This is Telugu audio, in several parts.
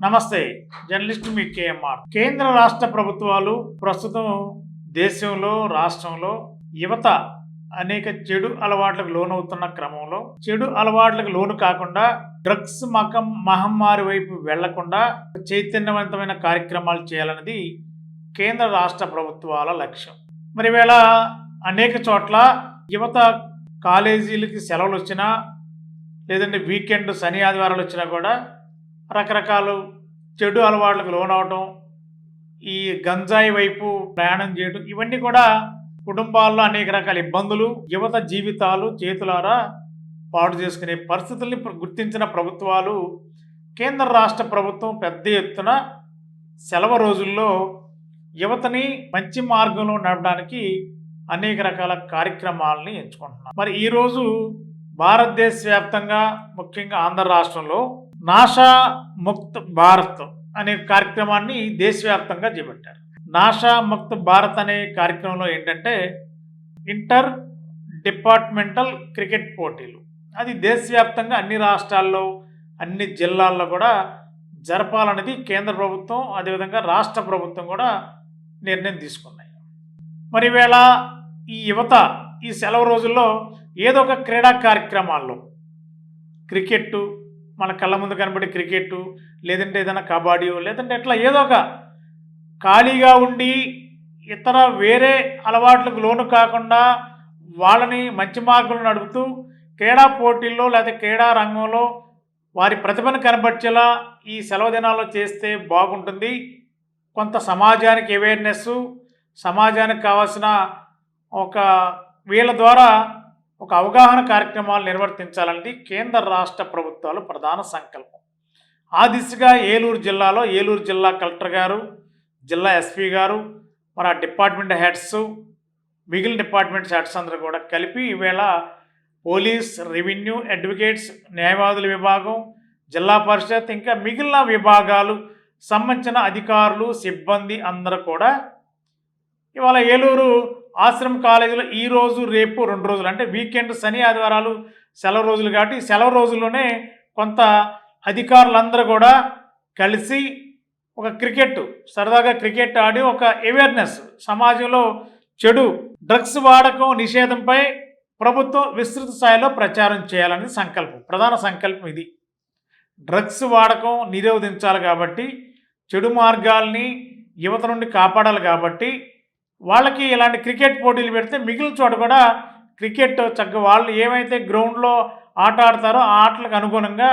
నమస్తే జర్నలిస్ట్ మీ కేఎంఆర్. కేంద్ర రాష్ట్ర ప్రభుత్వాలు ప్రస్తుతం దేశంలో రాష్ట్రంలో యువత అనేక చెడు అలవాట్లకు లోనవుతున్న క్రమంలో చెడు అలవాట్లకు లోను కాకుండా డ్రగ్స్ మకం మహమ్మారి వైపు వెళ్ళకుండా చైతన్యవంతమైన కార్యక్రమాలు చేయాలన్నది కేంద్ర రాష్ట్ర ప్రభుత్వాల లక్ష్యం. మరి వేళ అనేక చోట్ల యువత కాలేజీలకి సెలవులు వచ్చినా లేదంటే వీకెండ్ శని ఆదివారాలు వచ్చినా కూడా రకరకాలు చెడు అలవాట్లకు లోనవటం ఈ గంజాయి వైపు ప్రయాణం చేయడం ఇవన్నీ కూడా కుటుంబాల్లో అనేక రకాల ఇబ్బందులు యువత జీవితాలు చేతులారా పాడు చేసుకునే పరిస్థితుల్ని గుర్తించిన ప్రభుత్వాలు కేంద్ర రాష్ట్ర ప్రభుత్వం పెద్ద ఎత్తున సెలవు రోజుల్లో యువతని మంచి మార్గంలో నడపడానికి అనేక రకాల కార్యక్రమాలని ఎంచుకుంటున్నారు. మరి ఈరోజు భారతదేశ వ్యాప్తంగా ముఖ్యంగా ఆంధ్ర రాష్ట్రంలో నాషా ముక్త్ భారత్ అనే కార్యక్రమాన్ని దేశవ్యాప్తంగా చేపట్టారు. నాషా ముక్త్ భారత్ అనే కార్యక్రమంలో ఏంటంటే ఇంటర్ డిపార్ట్మెంటల్ క్రికెట్ పోటీలు. అది దేశవ్యాప్తంగా అన్ని రాష్ట్రాల్లో అన్ని జిల్లాల్లో కూడా జరపాలన్నది కేంద్ర ప్రభుత్వం అదేవిధంగా రాష్ట్ర ప్రభుత్వం కూడా నిర్ణయం తీసుకున్నాయి. మరి వేళ ఈ యువత ఈ సెలవు రోజుల్లో ఏదో ఒక క్రీడా కార్యక్రమాల్లో క్రికెట్టు మన కళ్ళ ముందు కనబడే క్రికెట్ లేదంటే ఏదైనా కబడ్డీ లేదంటే ఎట్లా ఏదో ఒక ఖాళీగా ఉండి ఇతర వేరే అలవాట్లకు లోను కాకుండా వాళ్ళని మంచి మార్గంలో నడుపుతూ క్రీడా పోటీల్లో లేదా క్రీడా రంగంలో వారి ప్రతిభను కనబర్చేలా ఈ సెలవు దినాల్లో చేస్తే బాగుంటుంది. కొంత సమాజానికి అవేర్నెస్ సమాజానికి కావాల్సిన ఒక వీళ్ళ ద్వారా ఒక అవగాహన కార్యక్రమాలు నిర్వర్తించాలంటే కేంద్ర రాష్ట్ర ప్రభుత్వాలు ప్రధాన సంకల్పం. ఆ దిశగా ఏలూరు జిల్లాలో ఏలూరు జిల్లా కలెక్టర్ గారు జిల్లా ఎస్పీ గారు మరి ఆ డిపార్ట్మెంట్ హెడ్స్ మిగిలిన డిపార్ట్మెంట్స్ హెడ్స్ అందరూ కూడా కలిపి ఈవేళ పోలీస్ రెవెన్యూ అడ్వకేట్స్ న్యాయవాదుల విభాగం జిల్లా పరిషత్ ఇంకా మిగిలిన విభాగాలు సంబంధించిన అధికారులు సిబ్బంది అందరూ కూడా ఇవాళ ఏలూరు ఆశ్రమ కాలేజీలో ఈ రోజు రేపు రెండు రోజులు. అంటే వీకెండ్ శని ఆదివారాలు సెలవు రోజులు కాబట్టి సెలవు రోజుల్లోనే కొంత అధికారులందరూ కూడా కలిసి ఒక క్రికెట్ సరదాగా క్రికెట్ ఆడి ఒక అవేర్నెస్ సమాజంలో చెడు డ్రగ్స్ వాడకం నిషేధంపై ప్రభుత్వం విస్తృత స్థాయిలో ప్రచారం చేయాలనేది సంకల్పం ప్రధాన సంకల్పం ఇది. డ్రగ్స్ వాడకం నిరోధించాలి కాబట్టి చెడు మార్గాల్ని యువత నుండి కాపాడాలి కాబట్టి వాళ్ళకి ఇలాంటి క్రికెట్ పోటీలు పెడితే మిగిలిన చోట కూడా క్రికెట్ చక్కగా వాళ్ళు ఏమైతే గ్రౌండ్లో ఆట ఆడతారో ఆ ఆటలకు అనుగుణంగా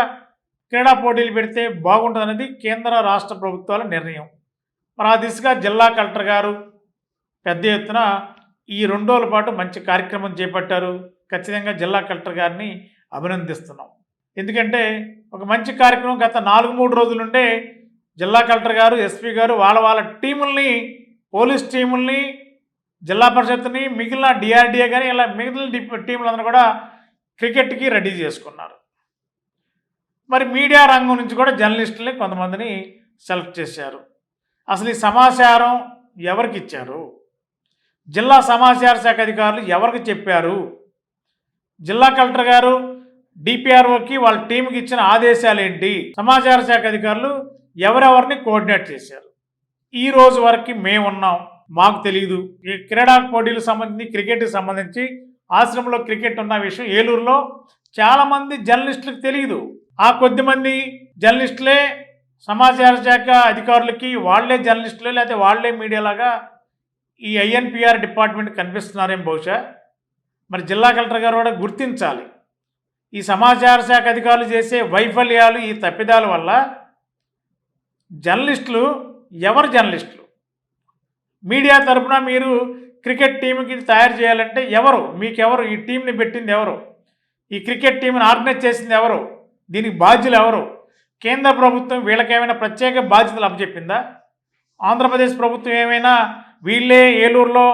క్రీడా పోటీలు పెడితే బాగుంటుందనేది కేంద్ర రాష్ట్ర ప్రభుత్వాల నిర్ణయం. మరి ఆ దిశగా జిల్లా కలెక్టర్ గారు పెద్ద ఎత్తున ఈ రెండు రోజుల పాటు మంచి కార్యక్రమం చేపట్టారు. ఖచ్చితంగా జిల్లా కలెక్టర్ గారిని అభినందిస్తున్నాం. ఎందుకంటే ఒక మంచి కార్యక్రమం గత నాలుగు మూడు రోజుల నుండే జిల్లా కలెక్టర్ గారు ఎస్పీ గారు వాళ్ళ వాళ్ళ టీముల్ని పోలీస్ టీముల్ని జిల్లా పరిషత్ని మిగిలిన డిఆర్డిఏ కానీ ఇలా మిగిలిన డి- టీములందరూ కూడా క్రికెట్కి రెడీ చేసుకున్నారు. మరి మీడియా రంగం నుంచి కూడా జర్నలిస్టులని కొంతమందిని సెలెక్ట్ చేశారు. అసలు ఈ సమాచారం ఎవరికి ఇచ్చారు? జిల్లా సమాచార శాఖ అధికారులు ఎవరికి చెప్పారు? జిల్లా కలెక్టర్ గారు డిపిఆర్ఓకి వాళ్ళ టీంకి ఇచ్చిన ఆదేశాలు ఏంటి సమాచార శాఖ అధికారులు ఎవరెవరిని కోఆర్డినేట్ చేశారు? ఈ రోజు వరకు మేము ఉన్నాం. మాకు తెలియదు ఈ క్రీడా పోటీలకు సంబంధించి క్రికెట్కి సంబంధించి ఆశ్రమంలో క్రికెట్ ఉన్న విషయం ఏలూరులో చాలామంది జర్నలిస్టులకు తెలియదు ఆ కొద్ది మంది జర్నలిస్టులే సమాచార శాఖ అధికారులకి వాళ్ళే జర్నలిస్టులే లేకపోతే వాళ్ళే మీడియాలాగా ఈ ఐఎన్పిఆర్ డిపార్ట్మెంట్ కనిపిస్తున్నారేం బహుశా? మరి జిల్లా కలెక్టర్ గారు కూడా గుర్తించాలి. ఈ సమాచార శాఖ అధికారులు చేసే వైఫల్యాలు ఈ తప్పిదాల వల్ల జర్నలిస్టులు ఎవరు జర్నలిస్టులు? మీడియా తరపున మీరు క్రికెట్ టీంకి తయారు చేయాలంటే ఎవరు? మీకెవరు? ఈ టీంని పెట్టింది ఎవరు? ఈ క్రికెట్ టీంని ఆర్గనైజ్ చేసింది ఎవరు? దీనికి బాధ్యులు ఎవరు? కేంద్ర ప్రభుత్వం వీళ్ళకేమైనా ప్రత్యేక బాధ్యతలు అప్పచెప్పిందా? ఆంధ్రప్రదేశ్ ప్రభుత్వం ఏమైనా వీళ్ళే ఏలూరులో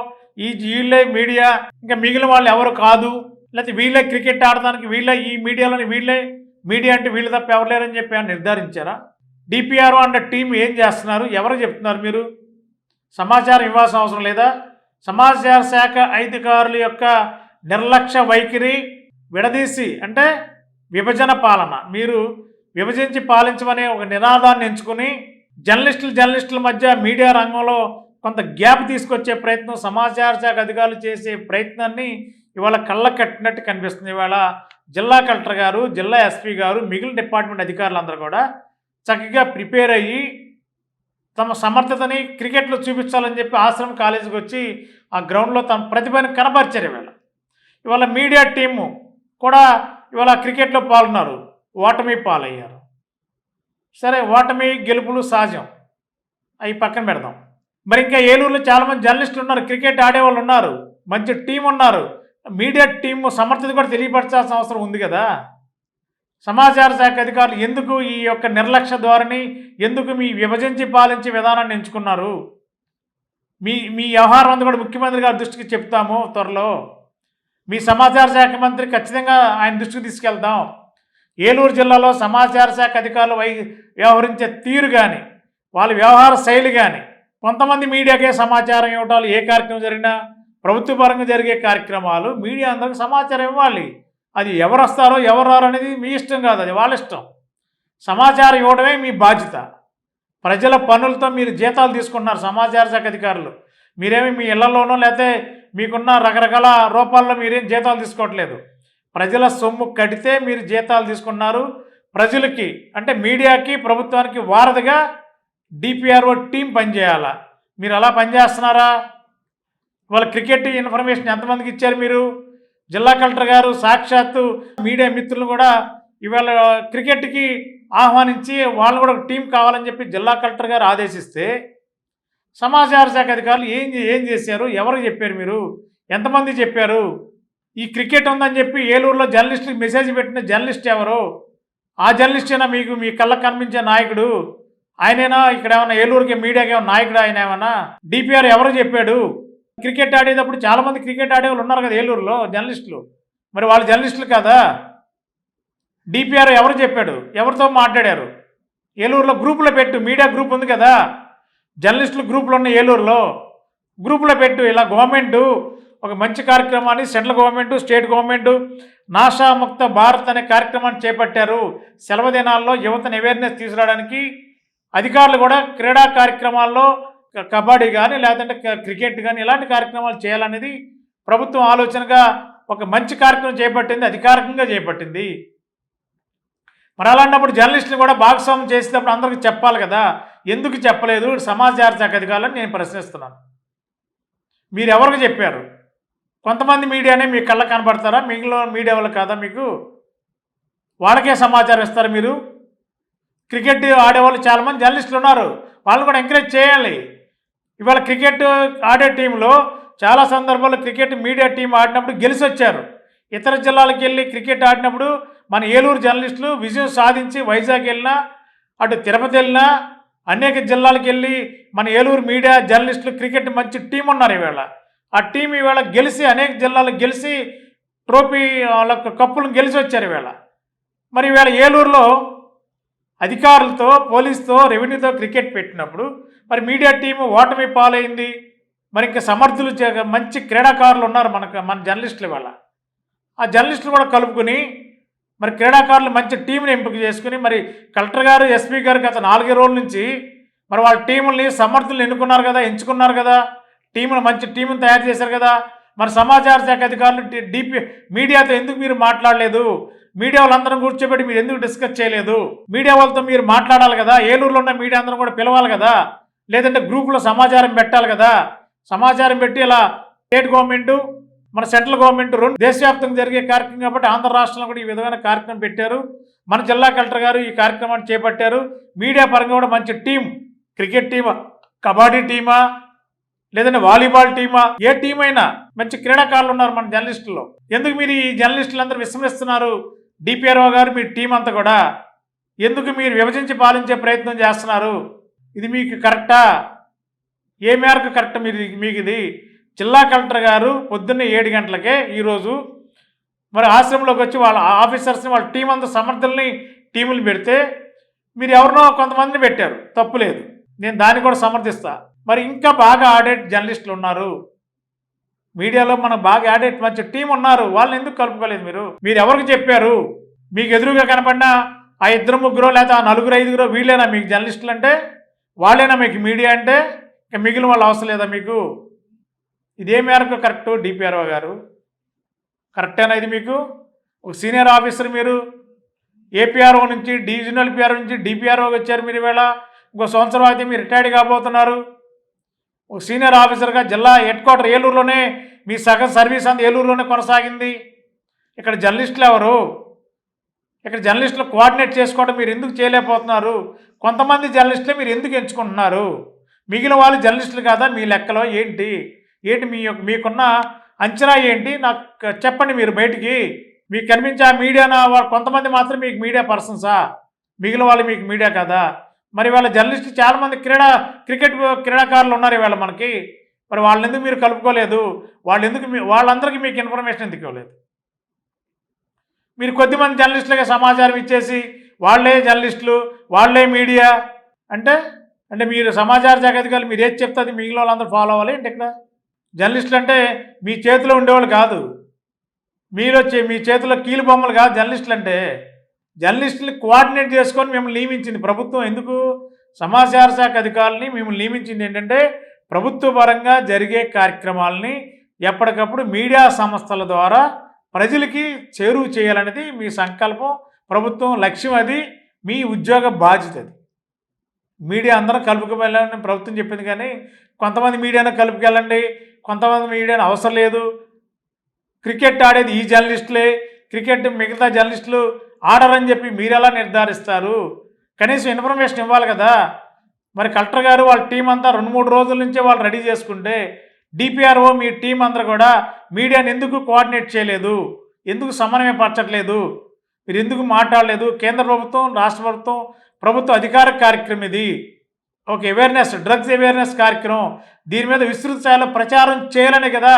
ఈ వీళ్ళే మీడియా ఇంకా మిగిలిన వాళ్ళు ఎవరు కాదు? లేకపోతే వీళ్ళే క్రికెట్ ఆడడానికి వీళ్ళే ఈ మీడియాలోని వీళ్ళే? మీడియా అంటే వీళ్ళు తప్ప ఎవరు లేరని చెప్పి నిర్ధారించారా? డిపిఆర్ఓ అండ్ టీం ఏం చేస్తున్నారు? ఎవరు చెప్తున్నారు మీరు? సమాచారం ఇవ్వాల్సిన అవసరం లేదా? సమాచార శాఖ అధికారుల యొక్క నిర్లక్ష్య వైఖరి విడదీసి అంటే విభజన పాలన. మీరు విభజించి పాలించమనే ఒక నినాదాన్ని ఎంచుకుని జర్నలిస్టులు జర్నలిస్టుల మధ్య మీడియా రంగంలో కొంత గ్యాప్ తీసుకొచ్చే ప్రయత్నం సమాచార శాఖ అధికారులు చేసే ప్రయత్నాన్ని ఇవాళ కళ్ళ కట్టినట్టు కనిపిస్తుంది. ఇవాళ జిల్లా కలెక్టర్ గారు జిల్లా ఎస్పీ గారు మిగిలిన డిపార్ట్మెంట్ అధికారులందరూ కూడా చక్కగా ప్రిపేర్ అయ్యి తమ సమర్థతని క్రికెట్లో చూపించాలని చెప్పి ఆశ్రమం కాలేజీకి వచ్చి ఆ గ్రౌండ్లో తమ ప్రతిభను కనపరిచారు ఇవాళ. ఇవాళ మీడియా టీము కూడా ఇవాళ క్రికెట్లో పాల్గొన్నారు. ఓటమి పాలయ్యారు. సరే ఓటమి గెలుపులు సహజం. అవి పక్కన పెడదాం. మరి ఇంకా ఏలూరులో చాలామంది జర్నలిస్టులు ఉన్నారు క్రికెట్ ఆడేవాళ్ళు ఉన్నారు మంచి టీం ఉన్నారు. మీడియా టీము సమర్థత కూడా తెలియపరచాల్సిన అవసరం ఉంది కదా? సమాచార శాఖ అధికారులు ఎందుకు ఈ యొక్క నిర్లక్ష్య ధోరణి ఎందుకు మీ విభజించి పాలించే విధానాన్ని ఎంచుకున్నారు? మీ మీ వ్యవహారం అంతా కూడా ముఖ్యమంత్రి గారి దృష్టికి చెప్తాము త్వరలో. మీ సమాచార శాఖ మంత్రి ఖచ్చితంగా ఆయన దృష్టికి తీసుకెళ్తాం ఏలూరు జిల్లాలో సమాచార శాఖ అధికారులు వై వ్యవహరించే తీరు కానీ వాళ్ళ వ్యవహార శైలి కానీ కొంతమంది మీడియాకే సమాచారం ఇవ్వటాలు ఏ కార్యక్రమం జరిగినా ప్రభుత్వ పరంగా జరిగే కార్యక్రమాలు మీడియా అందరికి సమాచారం ఇవ్వాలి. అది ఎవరు వస్తారో ఎవరు రారో అనేది మీ ఇష్టం కాదు అది వాళ్ళ ఇష్టం. సమాచారం ఇవ్వడమే మీ బాధ్యత. ప్రజల పనులతో మీరు జీతాలు తీసుకుంటున్నారు సమాచార శాఖ అధికారులు. మీరేమి మీ ఇళ్ళలోనో లేకపోతే మీకున్న రకరకాల రూపాల్లో మీరేం జీతాలు తీసుకోవట్లేదు. ప్రజల సొమ్ము కడితే మీరు జీతాలు తీసుకున్నారు ప్రజలకి అంటే మీడియాకి ప్రభుత్వానికి వారధిగా డిపిఆర్ఓ టీం పనిచేయాలా? మీరు అలా పనిచేస్తున్నారా? వాళ్ళ క్రికెట్ ఇన్ఫర్మేషన్ ఎంతమందికి ఇచ్చారు మీరు? జిల్లా కలెక్టర్ గారు సాక్షాత్తు మీడియా మిత్రులు కూడా ఇవాళ క్రికెట్కి ఆహ్వానించి వాళ్ళు కూడా ఒక టీం కావాలని చెప్పి జిల్లా కలెక్టర్ గారు ఆదేశిస్తే సమాచార శాఖ అధికారులు ఏం ఏం చేశారు? ఎవరు చెప్పారు మీరు? ఎంతమంది చెప్పారు? ఈ క్రికెట్ ఉందని చెప్పి ఏలూరులో జర్నలిస్టులకు మెసేజ్ పెట్టిన జర్నలిస్ట్ ఎవరు? ఆ జర్నలిస్టేనా మీకు? మీ కళ్ళకు కనిపించే నాయకుడు? ఆయనేనా? ఇక్కడ ఏమైనా ఏలూరుకి మీడియాకి ఏమైనా నాయకుడు? ఆయన ఏమైనా డిపిఆర్ ఎవరు చెప్పాడు? క్రికెట్ ఆడేటప్పుడు చాలామంది క్రికెట్ ఆడేవాళ్ళు ఉన్నారు కదా ఏలూరులో జర్నలిస్టులు. మరి వాళ్ళు జర్నలిస్టులు కదా? డిపిఆర్ ఎవరు చెప్పాడు? ఎవరితో మాట్లాడారు? ఏలూరులో గ్రూపులో పెట్టు మీడియా గ్రూప్ ఉంది కదా. జర్నలిస్టులు గ్రూపులు ఉన్న ఏలూరులో. గ్రూపులో పెట్టు ఇలా గవర్నమెంట్ ఒక మంచి కార్యక్రమాన్ని central government state government Nashamukta Bharat అనే కార్యక్రమాన్ని చేపట్టారు. సెలవు దినాల్లో యువతను అవేర్నెస్ తీసుకురావడానికి అధికారులు కూడా క్రీడా కార్యక్రమాల్లో కబడ్డీ కానీ లేదంటే క- క్రికెట్ కానీ ఇలాంటి కార్యక్రమాలు చేయాలనేది ప్రభుత్వం ఆలోచనగా ఒక మంచి కార్యక్రమం చేపట్టింది అధికారికంగా చేపట్టింది. మరి అలాంటప్పుడు జర్నలిస్టులు కూడా భాగస్వామ్యం చేసేటప్పుడు అందరికీ చెప్పాలి కదా. ఎందుకు చెప్పలేదు? సమాచార శాఖ అధికారులను నేను ప్రశ్నిస్తున్నాను. మీరు ఎవరికి చెప్పారు? కొంతమంది మీడియానే మీ కళ్ళ కనబడతారా? మిగిలిన మీడియా వాళ్ళు కాదా మీకు? వాళ్ళకే సమాచారం ఇస్తారు మీరు? క్రికెట్ ఆడేవాళ్ళు చాలామంది జర్నలిస్టులు ఉన్నారు. వాళ్ళని కూడా ఎంకరేజ్ చేయాలి. ఇవాళ క్రికెట్ ఆడే టీంలో చాలా సందర్భాల్లో క్రికెట్ మీడియా టీం ఆడినప్పుడు గెలిచి వచ్చారు ఇతర జిల్లాలకు వెళ్ళి క్రికెట్ ఆడినప్పుడు మన ఏలూరు జర్నలిస్టులు విజయం సాధించి వైజాగ్ వెళ్ళినా అటు తిరుపతి వెళ్ళినా అనేక జిల్లాలకు వెళ్ళి మన ఏలూరు మీడియా జర్నలిస్టులు క్రికెట్ మంచి టీం ఉన్నారు ఈవేళ ఆ టీం ఈవేళ గెలిచి అనేక జిల్లాలకు గెలిచి ట్రోఫీ వాళ్ళ కప్పులను గెలిచి వచ్చారు ఈవేళ మరి ఈవేళ ఏలూరులో అధికారులతో పోలీసుతో రెవెన్యూతో క్రికెట్ పెట్టినప్పుడు మరి మీడియా టీము ఓటమి పాలైంది. మరి ఇంకా సమర్థులు చే- మంచి క్రీడాకారులు ఉన్నారు మనకు మన జర్నలిస్టులు వల్ల ఆ జర్నలిస్టులు కూడా కలుపుకుని మరి క్రీడాకారులు మంచి టీంని ఎంపిక చేసుకుని మరి కలెక్టర్ గారు ఎస్పీ గారు గత నాలుగే రోజుల నుంచి మరి వాళ్ళ టీముల్ని సమర్థులు ఎన్నుకున్నారు కదా ఎంచుకున్నారు కదా టీమును మంచి టీంని తయారు చేశారు కదా మరి సమాచార శాఖ అధికారులు డిపి మీడియాతో ఎందుకు మీరు మాట్లాడలేదు? మీడియా వాళ్ళందరం కూర్చోబెట్టి మీరు ఎందుకు డిస్కస్ చేయలేదు? మీడియా వాళ్ళతో మీరు మాట్లాడాలి కదా ఏలూరులో ఉన్న మీడియా అందరం కూడా పిలవాలి కదా. లేదంటే గ్రూపులో సమాచారం పెట్టాలి కదా. సమాచారం పెట్టి ఇలా స్టేట్ గవర్నమెంట్ మన సెంట్రల్ గవర్నమెంట్ రెండు దేశవ్యాప్తంగా జరిగే కార్యక్రమం కాబట్టి ఆంధ్ర రాష్ట్రంలో కూడా ఈ విధమైన కార్యక్రమం పెట్టారు. మన జిల్లా కలెక్టర్ గారు ఈ కార్యక్రమాన్ని చేపట్టారు. మీడియా పరంగా కూడా మంచి టీం క్రికెట్ టీమా కబడ్డీ టీమా లేదంటే వాలీబాల్ టీమా ఏ టీం అయినా మంచి క్రీడాకారులు ఉన్నారు మన జర్నలిస్టుల్లో. ఎందుకు మీరు ఈ జర్నలిస్టులందరూ విస్మరిస్తున్నారు డిపిఆర్ఓ గారు మీ టీం అంతా కూడా. ఎందుకు మీరు విభజించి పాలించే ప్రయత్నం చేస్తున్నారు? ఇది మీకు కరెక్టా? ఏ మేరకు కరెక్ట్ మీరు మీకు ఇది జిల్లా కలెక్టర్ గారు పొద్దున్నే ఏడు గంటలకే ఈరోజు మరి ఆశ్రమంలోకి వచ్చి వాళ్ళ ఆఫీసర్స్ని వాళ్ళ టీం అంతా సమర్థుల్ని టీములు పెడితే మీరు ఎవరినో కొంతమందిని పెట్టారు. తప్పులేదు నేను దాన్ని కూడా సమర్థిస్తా. మరి ఇంకా బాగా ఆడేట్ జర్నలిస్టులు ఉన్నారు. మీడియాలో మనం బాగా ఆడేట్ మంచి టీం ఉన్నారు. వాళ్ళని ఎందుకు కలుపుకోలేదు మీరు? మీరు ఎవరికి చెప్పారు? మీకు ఎదురుగా కనపడిన ఆ ఇద్దరు ముగ్గురు లేదా ఆ నలుగురు ఐదుగురు వీళ్ళేనా మీకు జర్నలిస్టులు అంటే? వాళ్ళేనా మీకు మీడియా అంటే ఇంకా మిగిలిన వాళ్ళు అవసరం లేదా మీకు? ఇదే మేరకు కరెక్ట్ డిపిఆర్ఓ గారు. కరెక్టేనా ఇది మీకు? ఒక సీనియర్ ఆఫీసర్ మీరు ఏపీఆర్ఓ నుంచి డివిజనల్ పిఆర్ఓ నుంచి డిపిఆర్ఓకి వచ్చారు మీరు ఈవేళ ఇంకో సంవత్సరం అయితే మీరు రిటైర్డ్ కాబోతున్నారు. ఒక సీనియర్ ఆఫీసర్గా జిల్లా హెడ్ క్వార్టర్ ఏలూరులోనే మీ సగం సర్వీస్ అంతా ఏలూరులోనే కొనసాగింది. ఇక్కడ జర్నలిస్టులు ఎవరు? ఇక్కడ జర్నలిస్టులు కోఆర్డినేట్ చేసుకోవడం మీరు ఎందుకు చేయలేకపోతున్నారు? కొంతమంది జర్నలిస్టులే మీరు ఎందుకు ఎంచుకుంటున్నారు? మిగిలిన వాళ్ళు జర్నలిస్టులు కాదా? మీ లెక్కలో ఏంటి? ఏంటి మీ యొక్క మీకున్న అంచనా ఏంటి? నాకు చెప్పండి మీరు బయటికి. మీకు కనిపించే ఆ మీడియా కొంతమంది మాత్రం మీకు మీడియా పర్సన్సా? మిగిలిన వాళ్ళు మీకు మీడియా కదా? మరి వాళ్ళ జర్నలిస్ట్ చాలామంది క్రీడా క్రికెట్ క్రీడాకారులు ఉన్నారు ఇవాళ మనకి. మరి వాళ్ళని ఎందుకు మీరు కలుపుకోలేదు? వాళ్ళు ఎందుకు మీ వాళ్ళందరికీ మీకు ఇన్ఫర్మేషన్ ఎందుకు ఇవ్వలేదు? మీరు కొద్దిమంది జర్నలిస్టులకే సమాచారం ఇచ్చేసి వాళ్ళే జర్నలిస్టులు వాళ్ళే మీడియా అంటే అంటే మీరు సమాచార జాగ్రత్తగా మీరు ఏది చెప్తే అది మిగిలిన వాళ్ళందరూ ఫాలో అవ్వాలి అంటే ఇక్కడ? జర్నలిస్టులు అంటే మీ చేతిలో ఉండేవాళ్ళు కాదు. మీరు వచ్చి మీ చేతిలో కీలు బొమ్మలు కాదు జర్నలిస్టులు అంటే. జర్నలిస్టులు కోఆర్డినేట్ చేసుకొని మిమ్మల్ని నియమించింది ప్రభుత్వం. ఎందుకు? సమాచార శాఖ అధికారులని మిమ్మల్ని నియమించింది ఏంటంటే ప్రభుత్వ పరంగా జరిగే కార్యక్రమాలని ఎప్పటికప్పుడు మీడియా సంస్థల ద్వారా ప్రజలకి చేరువ చేయాలనేది మీ సంకల్పం ప్రభుత్వం లక్ష్యం అది మీ ఉద్యోగ బాధ్యత అది. మీడియా అందరం కలుపుకెళ్ళాలని ప్రభుత్వం చెప్పింది కానీ కొంతమంది మీడియాను కలుపుకెళ్ళండి కొంతమంది మీడియాను అవసరం లేదు. క్రికెట్ ఆడేది ఈ జర్నలిస్టులే క్రికెట్ మిగతా జర్నలిస్టులు ఆడరని చెప్పి మీరు ఎలా నిర్ధారిస్తారు? కనీసం ఇన్ఫర్మేషన్ ఇవ్వాలి కదా. మరి కలెక్టర్ గారు వాళ్ళ టీం అంతా రెండు మూడు రోజుల నుంచే వాళ్ళు రెడీ చేసుకుంటే డిపిఆర్ఓ మీ టీం అందరూ కూడా మీడియాని ఎందుకు కోఆర్డినేట్ చేయలేదు? ఎందుకు సమన్వయపరచట్లేదు? మీరు ఎందుకు మాట్లాడలేదు? కేంద్ర ప్రభుత్వం రాష్ట్ర ప్రభుత్వం ప్రభుత్వ అధికార కార్యక్రమం ఇది. ఒక అవేర్నెస్ డ్రగ్స్ అవేర్నెస్ కార్యక్రమం. దీని మీద విస్తృత స్థాయిలో ప్రచారం చేయాలనే కదా.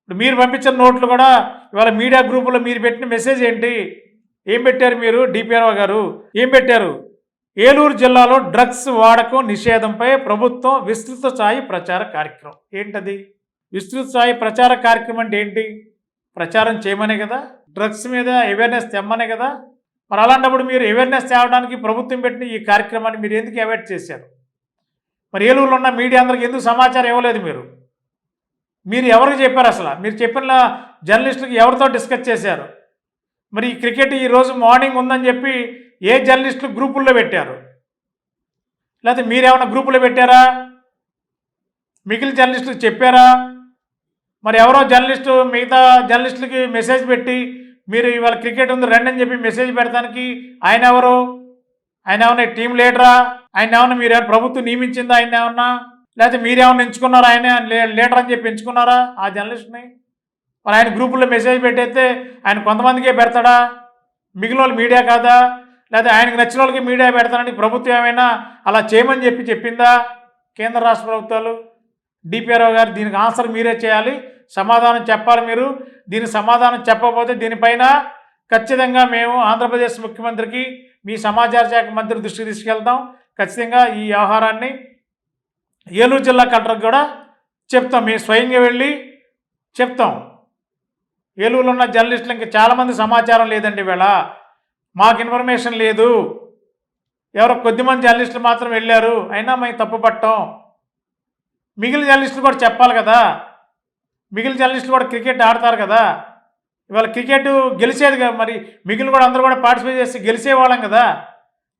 ఇప్పుడు మీరు పంపించిన నోట్లు కూడా ఇవాళ మీడియా గ్రూపులో మీరు పెట్టిన మెసేజ్ ఏంటి? ఏం పెట్టారు మీరు? డిపిఆర్ఓ గారు? ఏం పెట్టారు? ఏలూరు జిల్లాలో డ్రగ్స్ వాడకం నిషేధంపై ప్రభుత్వం విస్తృత స్థాయి ప్రచార కార్యక్రమం. ఏంటది? విస్తృత స్థాయి ప్రచార కార్యక్రమం అంటే ఏంటి? ప్రచారం చేయమనే కదా? డ్రగ్స్ మీద అవేర్నెస్ తెమ్మనే కదా? మరి అలాంటప్పుడు మీరు అవేర్నెస్ తేవడానికి ప్రభుత్వం పెట్టిన ఈ కార్యక్రమాన్ని మీరు ఎందుకు అవాయిడ్ చేశారు? మరి ఏలూరులో ఉన్న మీడియా అందరికి ఎందుకు సమాచారం ఇవ్వలేదు మీరు? మీరు ఎవరికి చెప్పారు అసలు? మీరు చెప్పిన జర్నలిస్టులకు ఎవరితో డిస్కస్ చేశారు? మరి ఈ క్రికెట్ ఈరోజు మార్నింగ్ ఉందని చెప్పి ఏ జర్నలిస్టులు గ్రూపుల్లో పెట్టారు? లేకపోతే మీరేమైనా గ్రూపులో పెట్టారా? మిగిలిన జర్నలిస్టులు చెప్పారా? మరి ఎవరో జర్నలిస్టు మిగతా జర్నలిస్టులకి మెసేజ్ పెట్టి మీరు ఇవాళ క్రికెట్ ఉంది రండి అని చెప్పి మెసేజ్ పెడతానికి ఆయన ఎవరు? ఆయన ఏమన్నా టీం లీడరా? ఆయన ఏమన్నా మీరు ప్రభుత్వం నియమించిందా? ఆయన ఏమన్నా? లేకపోతే మీరేమన్నా ఎంచుకున్నారా? ఆయన లీడర్ అని చెప్పి ఎంచుకున్నారా ఆ జర్నలిస్ట్ని? మరి ఆయన గ్రూపుల్లో మెసేజ్ పెట్టేస్తే ఆయన కొంతమందికే పెడతాడా? మిగిలిన మీడియా కాదా? లేదా ఆయనకు నచ్చిన వాళ్ళకి మీడియా పెడతానని ప్రభుత్వం ఏమైనా అలా చేయమని చెప్పి చెప్పిందా కేంద్ర రాష్ట్ర ప్రభుత్వాలు? డిపిఆర్ఓ గారు దీనికి ఆన్సర్ మీరే చేయాలి. సమాధానం చెప్పాలి మీరు. దీనికి సమాధానం చెప్పకపోతే దీనిపైన ఖచ్చితంగా మేము ఆంధ్రప్రదేశ్ ముఖ్యమంత్రికి మీ సమాచార శాఖ మంత్రి దృష్టికి తీసుకెళ్తాం. ఖచ్చితంగా ఈ వ్యవహారాన్ని ఏలూరు జిల్లా కలెక్టర్కి కూడా చెప్తాం. మేము స్వయంగా వెళ్ళి చెప్తాం. ఏలూరులో ఉన్న జర్నలిస్టులు ఇంకా చాలామంది సమాచారం లేదండి ఇవాళ. మాకు ఇన్ఫర్మేషన్ లేదు. ఎవరో కొద్దిమంది జర్నలిస్టులు మాత్రం వెళ్ళారు. అయినా మేము తప్పు పట్టం. మిగిలిన జర్నలిస్టులు కూడా చెప్పాలి కదా. మిగిలిన జర్నలిస్టులు కూడా క్రికెట్ ఆడతారు కదా. ఇవాళ క్రికెట్ గెలిచేది కదా మరి మిగిలిన కూడా అందరూ కూడా పార్టిసిపేట్ చేసి గెలిచేవాళ్ళం కదా.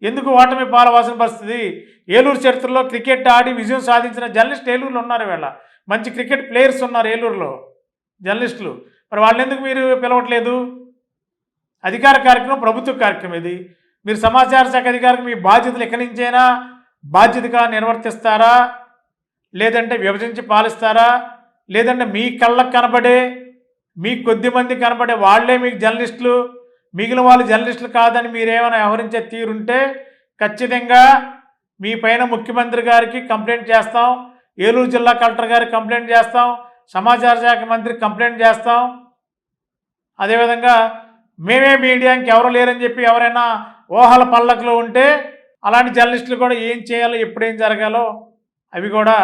ఎందుకు ఓటమి పాలవాల్సిన పరిస్థితి? ఏలూరు చరిత్రలో క్రికెట్ ఆడి విజయం సాధించిన జర్నలిస్ట్ ఏలూరులో ఉన్నారు ఇవాళ. మంచి క్రికెట్ ప్లేయర్స్ ఉన్నారు ఏలూరులో జర్నలిస్టులు. మరి వాళ్ళు ఎందుకు మీరు పిలవట్లేదు? అధికార కార్యక్రమం ప్రభుత్వ కార్యక్రమం ఇది. మీరు సమాచార శాఖ అధికారికి మీ బాధ్యతలు ఎక్కడి నుంచైనా బాధ్యతగా నిర్వర్తిస్తారా? లేదంటే విభజించి పాలిస్తారా? లేదంటే మీ కళ్ళకు కనబడే మీ కొద్ది మంది కనబడే వాళ్ళే మీకు జర్నలిస్టులు? మిగిలిన వాళ్ళు జర్నలిస్టులు కాదని మీరేమైనా వ్యవహరించే తీరుంటే ఖచ్చితంగా మీ పైన ముఖ్యమంత్రి గారికి కంప్లైంట్ చేస్తాం. ఏలూరు జిల్లా కలెక్టర్ గారికి కంప్లైంట్ చేస్తాం. సమాచార శాఖ మంత్రికి కంప్లైంట్ చేస్తాం. అదేవిధంగా మేమే మీడియా ఎవరు లేరని చెప్పి ఎవరైనా ఊహల పల్లకులో ఉంటే అలాంటి జర్నలిస్టులు కూడా ఏం చేయాలో ఎప్పుడేం జరగాలో అవి కూడా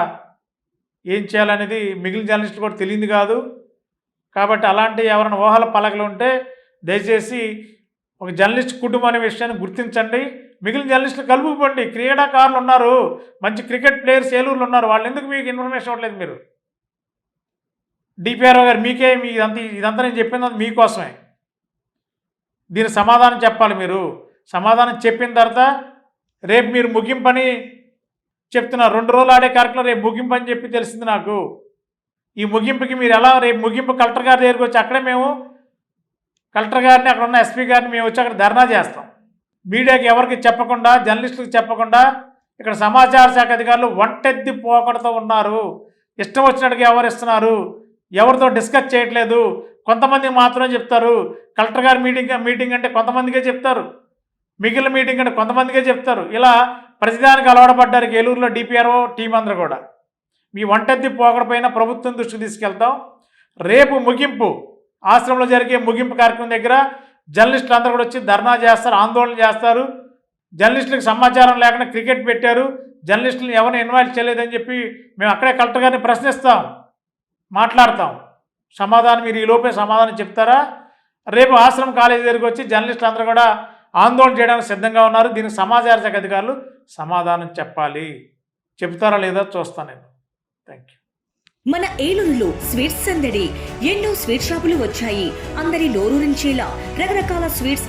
ఏం చేయాలనేది మిగిలిన జర్నలిస్టులు కూడా తెలియదు కాదు. కాబట్టి అలాంటి ఎవరైనా ఊహల పలకలు ఉంటే దయచేసి ఒక జర్నలిస్ట్ కుటుంబం అనే విషయాన్ని గుర్తించండి. మిగిలిన జర్నలిస్టులు కలుపుకోండి. క్రీడాకారులు ఉన్నారు. మంచి క్రికెట్ ప్లేయర్స్ ఏలూరులో ఉన్నారు. వాళ్ళు ఎందుకు మీకు ఇన్ఫర్మేషన్ ఇవ్వట్లేదు మీరు? డిపిఆర్ఓ గారు మీకే మీ ఇదంతా ఇదంతా నేను చెప్పింది మీకోసమే. దీని సమాధానం చెప్పాలి మీరు. సమాధానం చెప్పిన తర్వాత రేపు మీరు ముగింపని చెప్తున్నారు. రెండు రోజులు ఆడే కార్యక్రమం రేపు ముగింపు అని చెప్పి తెలిసింది నాకు. ఈ ముగింపుకి మీరు ఎలా రేపు ముగింపు కలెక్టర్ గారి దగ్గరికి వచ్చి అక్కడే మేము కలెక్టర్ గారిని అక్కడ ఉన్న ఎస్పీ గారిని మేము వచ్చి అక్కడ ధర్నా చేస్తాం. మీడియాకి ఎవరికి చెప్పకుండా జర్నలిస్టులకు చెప్పకుండా ఇక్కడ సమాచార శాఖ అధికారులు వంటెద్ది పోకడతో ఉన్నారు. ఇష్టం వచ్చినట్టుగా వ్యవహరిస్తున్నారు. ఎవరితో డిస్కస్ చేయట్లేదు. కొంతమంది మాత్రమే చెప్తారు. కలెక్టర్ గారి మీటింగ్ మీటింగ్ అంటే కొంతమందికే చెప్తారు. మిగిలిన మీటింగ్ అంటే కొంతమందికే చెప్తారు. ఇలా ప్రతిదానికి అలవాటుపడ్డారు ఏలూరులో డిపిఆర్ఓ టీం అందరూ కూడా. మీ వంటెత్తి పోకడపైన ప్రభుత్వం దృష్టికి తీసుకెళ్తాం. రేపు ముగింపు ఆశ్రమంలో జరిగే ముగింపు కార్యక్రమం దగ్గర జర్నలిస్టులు అందరూ కూడా వచ్చి ధర్నా చేస్తారు ఆందోళన చేస్తారు. జర్నలిస్టులకు సమాచారం లేకుండా క్రికెట్ పెట్టారు. జర్నలిస్టులను ఎవరిని ఇన్వాల్వ్ చేయలేదని చెప్పి మేము అక్కడే కలెక్టర్ గారిని ప్రశ్నిస్తాం మాట్లాడతాం. సమాధానం మీరు ఈ లోపే సమాధానం చెప్తారా? రేపు ఆశ్రమం కాలేజీ దగ్గరికి వచ్చి జర్నలిస్టులు అందరూ కూడా ఆందోళన చేయడానికి సిద్ధంగా ఉన్నారు. దీనికి సమాచార శాఖ అధికారులు సమాధానం చెప్పాలి. చెప్తారా లేదా చూస్తాను నేను. థ్యాంక్ యూ మన ఏలూరులో స్వీట్స్ సందడి ఎన్నో స్వీట్ షాపులు వచ్చాయి. అందరి నోరూరించేలా రకరకాల స్వీట్స్